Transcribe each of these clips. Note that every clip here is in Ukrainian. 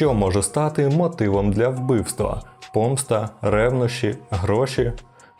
Що може стати мотивом для вбивства? Помста, ревнощі, гроші?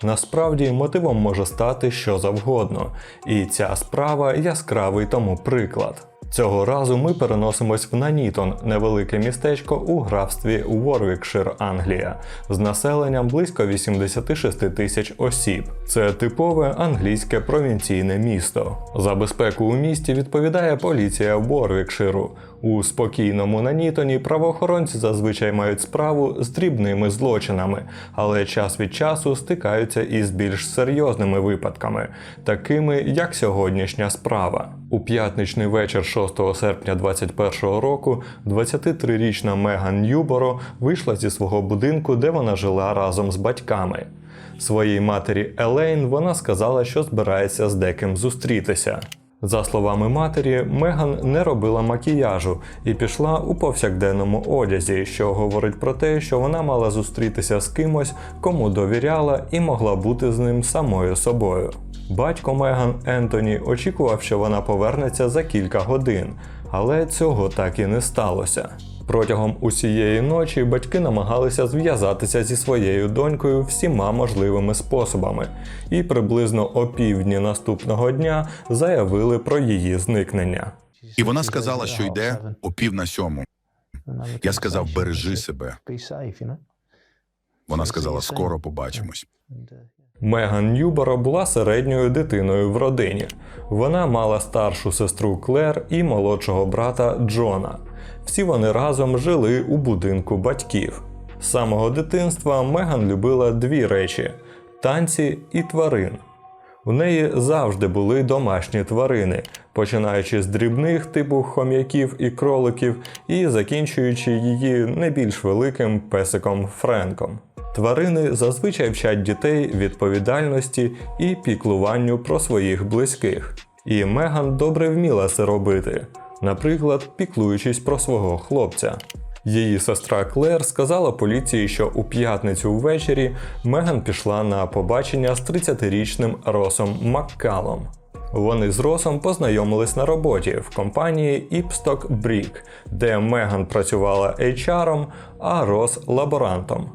Насправді мотивом може стати що завгодно, і ця справа яскравий тому приклад. Цього разу ми переносимось в Нанітон, невелике містечко у графстві Уорвікшир, Англія, з населенням близько 86 тисяч осіб. Це типове англійське провінційне місто. За безпеку у місті відповідає поліція Уорвікширу. У спокійному Нанітоні правоохоронці зазвичай мають справу з дрібними злочинами, але час від часу стикаються із більш серйозними випадками, такими як сьогоднішня справа. У п'ятничний вечір 6 серпня 2021 року 23-річна Меган Ньюборо вийшла зі свого будинку, де вона жила разом з батьками. Своїй матері Елейн вона сказала, що збирається з деким зустрітися. За словами матері, Меган не робила макіяжу і пішла у повсякденному одязі, що говорить про те, що вона мала зустрітися з кимось, кому довіряла і могла бути з ним самою собою. Батько Меган Ентоні очікував, що вона повернеться за кілька годин, але цього так і не сталося. Протягом усієї ночі батьки намагалися зв'язатися зі своєю донькою всіма можливими способами, і приблизно о півдні наступного дня заявили про її зникнення. І вона сказала, що йде о пів на сьому. Я сказав, бережи себе. Вона сказала, скоро побачимось. Меган Ньюборо була середньою дитиною в родині. Вона мала старшу сестру Клер і молодшого брата Джона. Всі вони разом жили у будинку батьків. З самого дитинства Меган любила дві речі: танці і тварин. У неї завжди були домашні тварини, починаючи з дрібних типу хом'яків і кроликів, і закінчуючи її не більш великим песиком Френком. Тварини зазвичай вчать дітей відповідальності і піклуванню про своїх близьких. І Меган добре вміла це робити, наприклад, піклуючись про свого хлопця. Її сестра Клер сказала поліції, що у п'ятницю ввечері Меган пішла на побачення з 30-річним Росом Маккалом. Вони з Росом познайомились на роботі в компанії Іпсток Брік, де Меган працювала HR, а Рос лаборантом.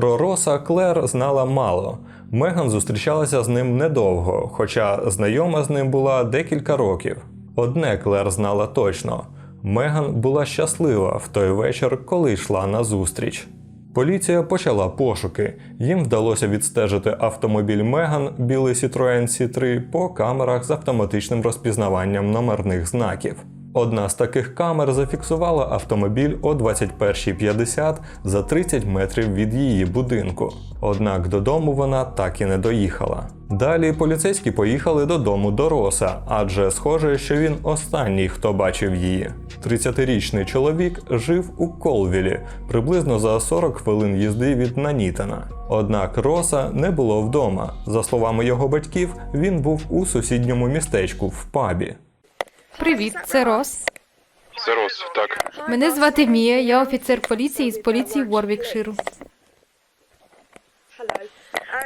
Про Роса Клер знала мало. Меган зустрічалася з ним недовго, хоча знайома з ним була декілька років. Одне Клер знала точно: Меган була щаслива в той вечір, коли йшла на зустріч. Поліція почала пошуки. Їм вдалося відстежити автомобіль Меган білий Citroen C3 по камерах з автоматичним розпізнаванням номерних знаків. Одна з таких камер зафіксувала автомобіль о 21.50 за 30 метрів від її будинку. Однак додому вона так і не доїхала. Далі поліцейські поїхали додому до Роса, адже схоже, що він останній, хто бачив її. 30-річний чоловік жив у Колвілі, приблизно за 40 хвилин їзди від Нанітана. Однак Роса не було вдома. За словами його батьків, він був у сусідньому містечку в пабі. Привіт, це Рос. Це Рос, так. Мене звати Мія, я офіцер поліції з поліції Ворвікширу.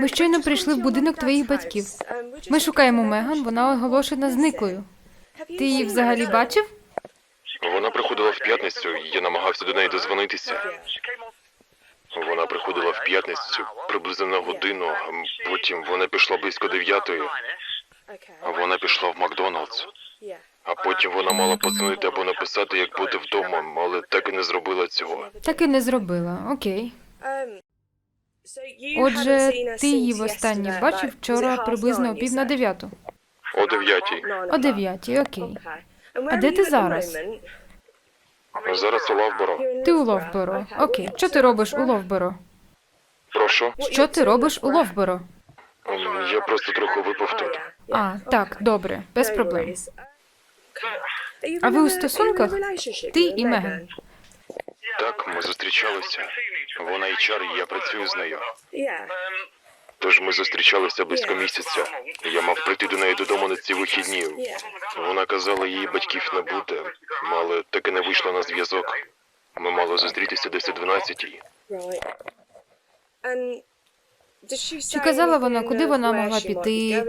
Ми щойно прийшли в будинок твоїх батьків. Ми шукаємо Меган, вона оголошена зниклою. Ти її взагалі бачив? Вона приходила в п'ятницю, я намагався до неї дозвонитися. Вона приходила в п'ятницю приблизно на годину, потім вона пішла близько дев'ятої, вона пішла в Макдоналдс. А потім вона мала подзвонити або написати, як буде вдома, але так і не зробила цього. Так і не зробила. Окей. Отже, ти її востаннє бачив вчора приблизно о пів на дев'яту. О дев'ятій. О дев'ятій, окей. А де ти зараз? Зараз у Лавборо. Ти у Ловборо. Окей. Що ти робиш у Ловборо? Прошу. Що ти робиш у Ловборо? Я просто трохи випив тут. А, так, добре, без проблем. А ви у стосунках? Ти і Меган. Так, ми зустрічалися. Вона і чар, і я працюю з нею. Тож ми зустрічалися близько місяця. Я мав прийти до неї додому на ці вихідні. Вона казала, її батьків не буде, але так і не вийшло на зв'язок. Ми мали зустрітися десь о 12-й. Чи казала вона, куди вона могла піти,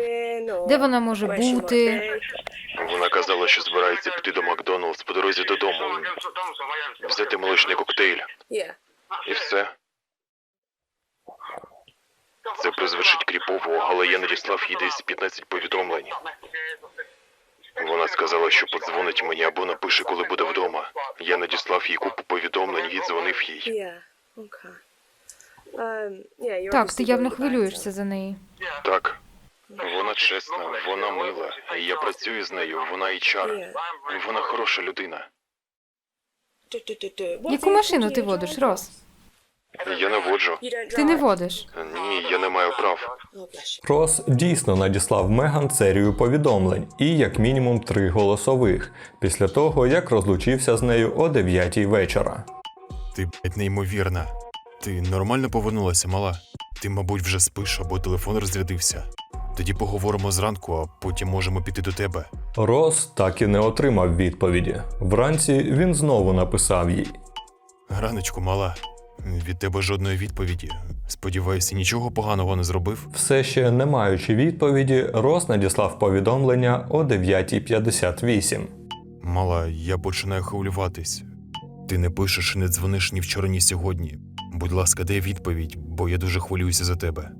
де вона може бути? Казала. сказала, що збирається піти до Макдоналдс по дорозі додому, взяти молочний коктейль і все. Це призвучить кріпово, але я надіслав їй десь 15 повідомлень. Вона сказала, що подзвонить мені або напише, коли буде вдома. Я надіслав їй купу повідомлень і дзвонив їй. Так, ти явно хвилюєшся за неї. Так. Вона чесна, вона мила. і Я працюю з нею, вона і чар. Вона хороша людина. Яку машину ти водиш, Рос? Я не воджу. Ти не водиш. Ні, я не маю прав. Рос дійсно надіслав Меган серію повідомлень і як мінімум три голосових після того, як розлучився з нею о 9 вечора. Ти, блядь, неймовірна. Ти нормально повернулася, мала? Ти, мабуть, вже спиш або телефон розрядився. Тоді поговоримо зранку, а потім можемо піти до тебе. Рос так і не отримав відповіді. Вранці він знову написав їй. Раночку, мала. Від тебе жодної відповіді. Сподіваюся, нічого поганого не зробив. Все ще не маючи відповіді, Рос надіслав повідомлення о 9.58. Мала, я починаю хвилюватись. Ти не пишеш і не дзвониш ні вчора, ні сьогодні. Будь ласка, дай відповідь, бо я дуже хвилююся за тебе.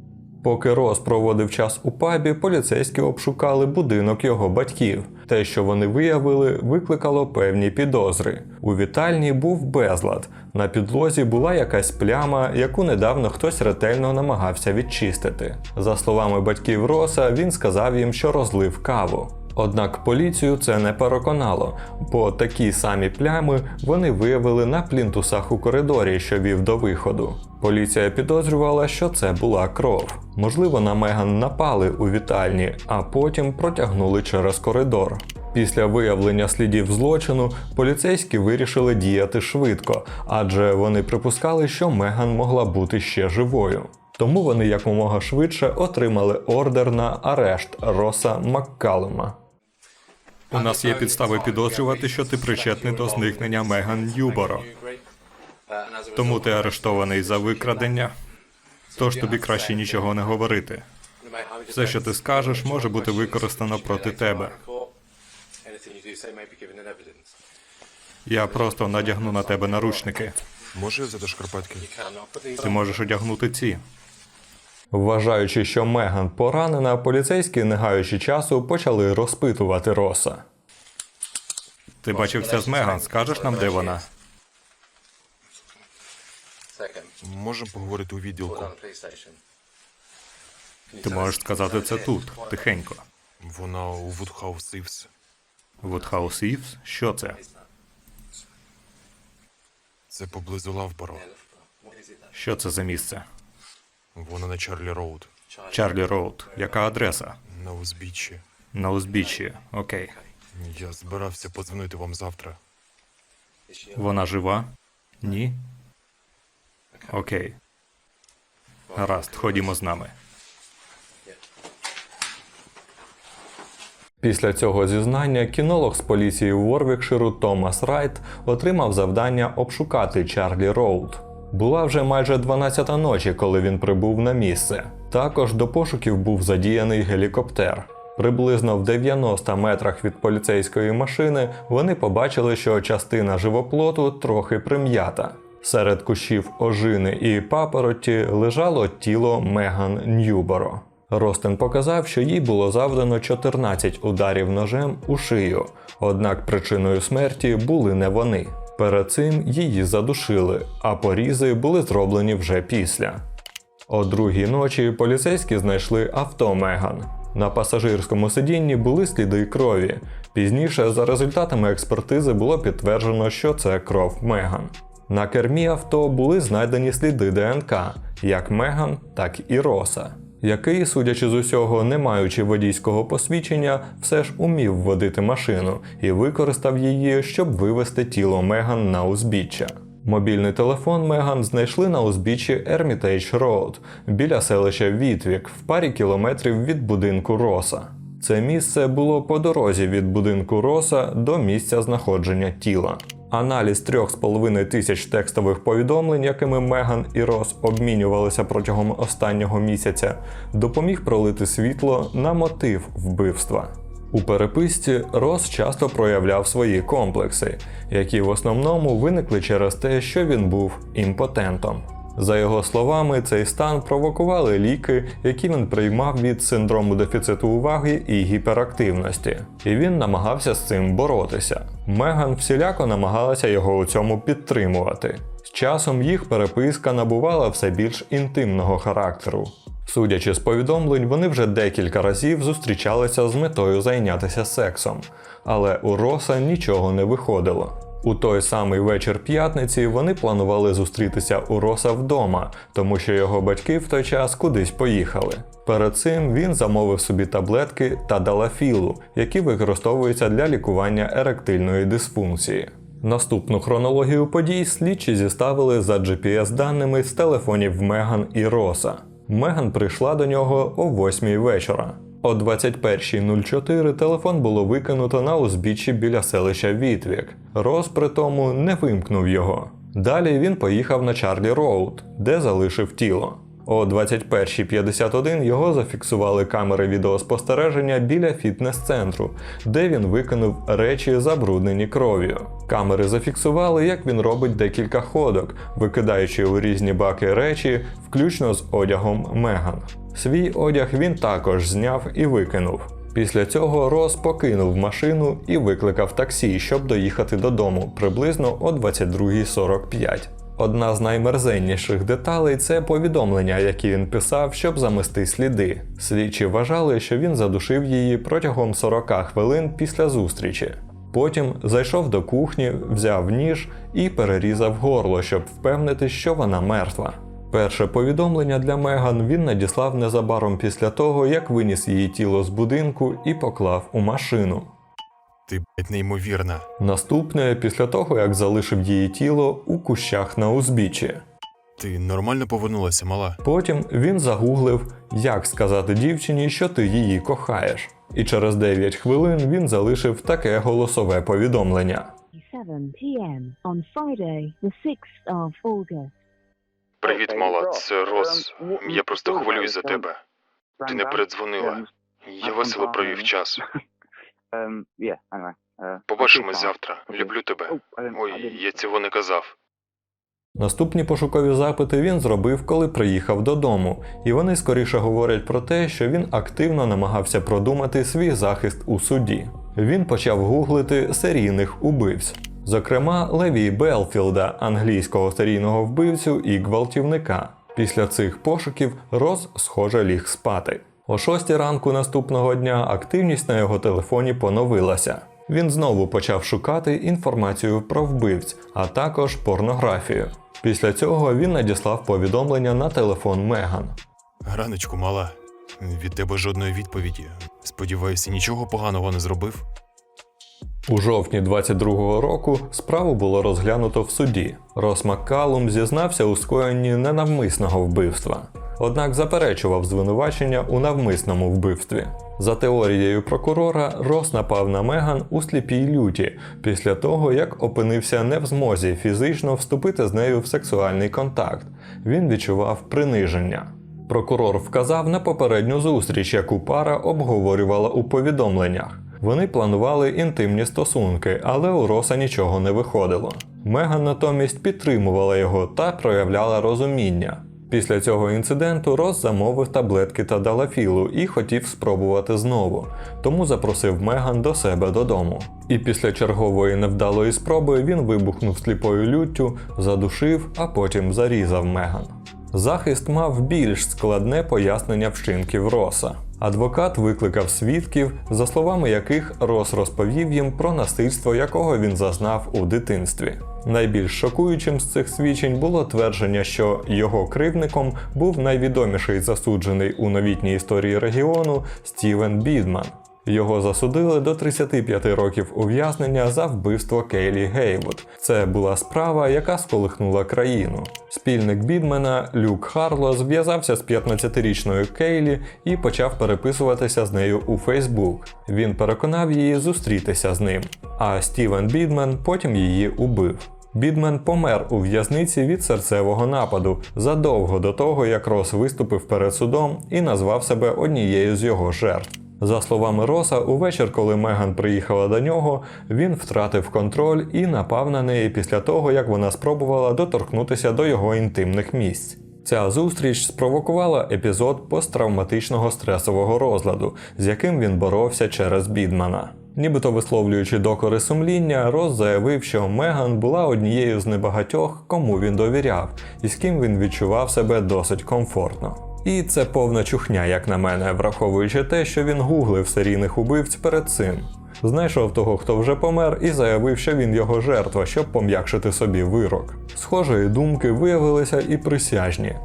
Поки Рос проводив час у пабі, поліцейські обшукали будинок його батьків. Те, що вони виявили, викликало певні підозри. У вітальні був безлад. На підлозі була якась пляма, яку недавно хтось ретельно намагався відчистити. За словами батьків Роса, він сказав їм, що розлив каву. Однак поліцію це не переконало, бо такі самі плями вони виявили на плінтусах у коридорі, що вів до виходу. Поліція підозрювала, що це була кров. Можливо, на Меган напали у вітальні, а потім протягнули через коридор. Після виявлення слідів злочину поліцейські вирішили діяти швидко, адже вони припускали, що Меган могла бути ще живою. Тому вони якомога швидше отримали ордер на арешт Роса Маккалума. У нас є підстави підозрювати, що ти причетний до зникнення Меган Ньюборо. Тому ти арештований за викрадення. Тож тобі краще нічого не говорити. Все, що ти скажеш, може бути використано проти тебе. Я просто надягну на тебе наручники. Може взяти шкарпетки? Ти можеш одягнути ці. Вважаючи, що Меган поранена, поліцейські, не гаючи часу, почали розпитувати Роса. Ти бачився з Меган, скажеш нам, де вона? Можемо поговорити у відділку. Ти можеш сказати це тут, тихенько. Вона у Вудхаус Івс. Вудхаус Івс? Що це? Це поблизу Лавборо. Що це за місце? Вона на Чарлі Роуд. Чарлі Роуд. Яка адреса? На узбіччі. На узбіччі. Окей. Я збирався подзвонити вам завтра. Вона жива? Ні? Окей. Гаразд, ходімо з нами. Після цього зізнання кінолог з поліції Ворвікширу Томас Райт отримав завдання обшукати Чарлі Роуд. Була вже майже 12 ночі, коли він прибув на місце. Також до пошуків був задіяний гелікоптер. Приблизно в 90 метрах від поліцейської машини вони побачили, що частина живоплоту трохи прим'ята. Серед кущів ожини і папороті лежало тіло Меган Ньюборо. Ростен показав, що їй було завдано 14 ударів ножем у шию, однак причиною смерті були не вони. Перед цим її задушили, а порізи були зроблені вже після. О другій ночі поліцейські знайшли авто Меган. На пасажирському сидінні були сліди крові. Пізніше, за результатами експертизи, було підтверджено, що це кров Меган. На кермі авто були знайдені сліди ДНК як Меган, так і Роса, який, судячи з усього, не маючи водійського посвідчення, все ж умів водити машину і використав її, щоб вивести тіло Меган на узбіччя. Мобільний телефон Меган знайшли на узбіччі Ермітейдж Роуд біля селища Вітвік в парі кілометрів від будинку Роса. Це місце було по дорозі від будинку Роса до місця знаходження тіла. Аналіз 3,5 тисяч текстових повідомлень, якими Меган і Рос обмінювалися протягом останнього місяця, допоміг пролити світло на мотив вбивства. У переписці Рос часто проявляв свої комплекси, які в основному виникли через те, що він був імпотентом. За його словами, цей стан провокували ліки, які він приймав від синдрому дефіциту уваги і гіперактивності, і він намагався з цим боротися. Меган всіляко намагалася його у цьому підтримувати. З часом їх переписка набувала все більш інтимного характеру. Судячи з повідомлень, вони вже декілька разів зустрічалися з метою зайнятися сексом, але у Роса нічого не виходило. У той самий вечір п'ятниці вони планували зустрітися у Роса вдома, тому що його батьки в той час кудись поїхали. Перед цим він замовив собі таблетки та далафілу, які використовуються для лікування еректильної дисфункції. Наступну хронологію подій слідчі зіставили за GPS-даними з телефонів Меган і Роса. Меган прийшла до нього о 8 вечора. О 21.04 телефон було викинуто на узбіччі біля селища Вітвік. Рос при тому не вимкнув його. Далі він поїхав на Чарлі Роуд, де залишив тіло. О 21.51 його зафіксували камери відеоспостереження біля фітнес-центру, де він викинув речі, забруднені кров'ю. Камери зафіксували, як він робить декілька ходок, викидаючи у різні баки речі, включно з одягом Меган. Свій одяг він також зняв і викинув. Після цього Рос покинув машину і викликав таксі, щоб доїхати додому приблизно о 22.45. Одна з наймерзенніших деталей це повідомлення, які він писав, щоб замести сліди. Слідчі вважали, що він задушив її протягом 40 хвилин після зустрічі. Потім зайшов до кухні, взяв ніж і перерізав горло, щоб впевнити, що вона мертва. Перше повідомлення для Меган він надіслав незабаром після того, як виніс її тіло з будинку і поклав у машину. Ти, блядь, неймовірна. Наступне після того, як залишив її тіло у кущах на узбіччі. Ти нормально повернулася, мала. Потім він загуглив, як сказати дівчині, що ти її кохаєш. І через 9 хвилин він залишив таке голосове повідомлення. 7 p.m. on Friday, the 6th of August. Привіт, мала, це Рос. Я просто хвилююсь за тебе. Ти не передзвонила. Я весело провів час. Побачимось завтра. Люблю тебе. Ой, я цього не казав. Наступні пошукові запити він зробив, коли приїхав додому, і вони скоріше говорять про те, що він активно намагався продумати свій захист у суді. Він почав гуглити серійних убивць, зокрема Леві Белфілда, англійського серійного вбивцю і гвалтівника. Після цих пошуків Роз, схоже, ліг спати. О 6 ранку наступного дня активність на його телефоні поновилася. Він знову почав шукати інформацію про вбивць, а також порнографію. Після цього він надіслав повідомлення на телефон Меган. Раночку, мала. Від тебе жодної відповіді. Сподіваюся, нічого поганого не зробив. У жовтні 22-го року справу було розглянуто в суді. Рос Маккалум зізнався у скоєнні ненавмисного вбивства, однак заперечував звинувачення у навмисному вбивстві. За теорією прокурора, Рос напав на Меган у сліпій люті після того, як опинився не в змозі фізично вступити з нею в сексуальний контакт. Він відчував приниження. Прокурор вказав на попередню зустріч, яку пара обговорювала у повідомленнях. Вони планували інтимні стосунки, але у Роса нічого не виходило. Меган натомість підтримувала його та проявляла розуміння. Після цього інциденту Рос замовив таблетки та далафілу і хотів спробувати знову, тому запросив Меган до себе додому. І після чергової невдалої спроби він вибухнув сліпою люттю, задушив, а потім зарізав Меган. Захист мав більш складне пояснення вчинків Роса. Адвокат викликав свідків, за словами яких Рос розповів їм про насильство, якого він зазнав у дитинстві. Найбільш шокуючим з цих свідчень було твердження, що його кривником був найвідоміший засуджений у новітній історії регіону Стівен Бідман. Його засудили до 35 років ув'язнення за вбивство Кейлі Гейвуд. Це була справа, яка сколихнула країну. Спільник Бідмена Люк Харло зв'язався з 15-річною Кейлі і почав переписуватися з нею у Фейсбук. Він переконав її зустрітися з ним. А Стівен Бідмен потім її убив. Бідмен помер у в'язниці від серцевого нападу задовго до того, як Рос виступив перед судом і назвав себе однією з його жертв. За словами Роса, увечір, коли Меган приїхала до нього, він втратив контроль і напав на неї після того, як вона спробувала доторкнутися до його інтимних місць. Ця зустріч спровокувала епізод посттравматичного стресового розладу, з яким він боровся через Бідмана. Нібито висловлюючи докори сумління, Рос заявив, що Меган була однією з небагатьох, кому він довіряв, і з ким він відчував себе досить комфортно. І це повна чухня, як на мене, враховуючи те, що він гуглив серійних убивць перед цим. Знайшов того, хто вже помер, і заявив, що він його жертва, щоб пом'якшити собі вирок. Схожої думки виявилися і присяжні,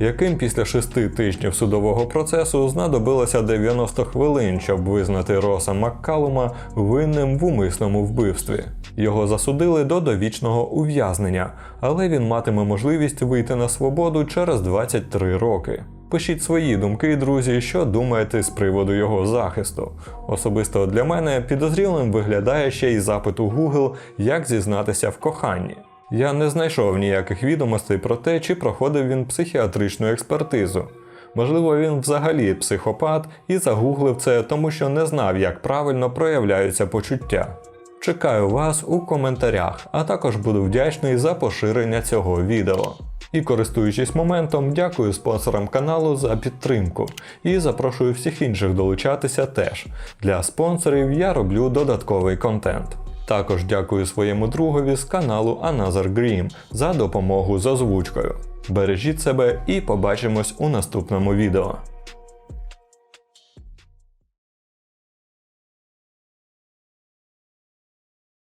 яким після шести тижнів судового процесу знадобилося 90 хвилин, щоб визнати Роса Маккалума винним в умисному вбивстві. Його засудили до довічного ув'язнення, але він матиме можливість вийти на свободу через 23 роки. Пишіть свої думки, друзі, що думаєте з приводу його захисту. Особисто для мене підозрілим виглядає ще й запит у Google, як зізнатися в коханні. Я не знайшов ніяких відомостей про те, чи проходив він психіатричну експертизу. Можливо, він взагалі психопат і загуглив це, тому що не знав, як правильно проявляються почуття. Чекаю вас у коментарях, а також буду вдячний за поширення цього відео. І користуючись моментом, дякую спонсорам каналу за підтримку і запрошую всіх інших долучатися теж. Для спонсорів я роблю додатковий контент. Також дякую своєму другові з каналу Another Grim за допомогу з озвучкою. Бережіть себе і побачимось у наступному відео.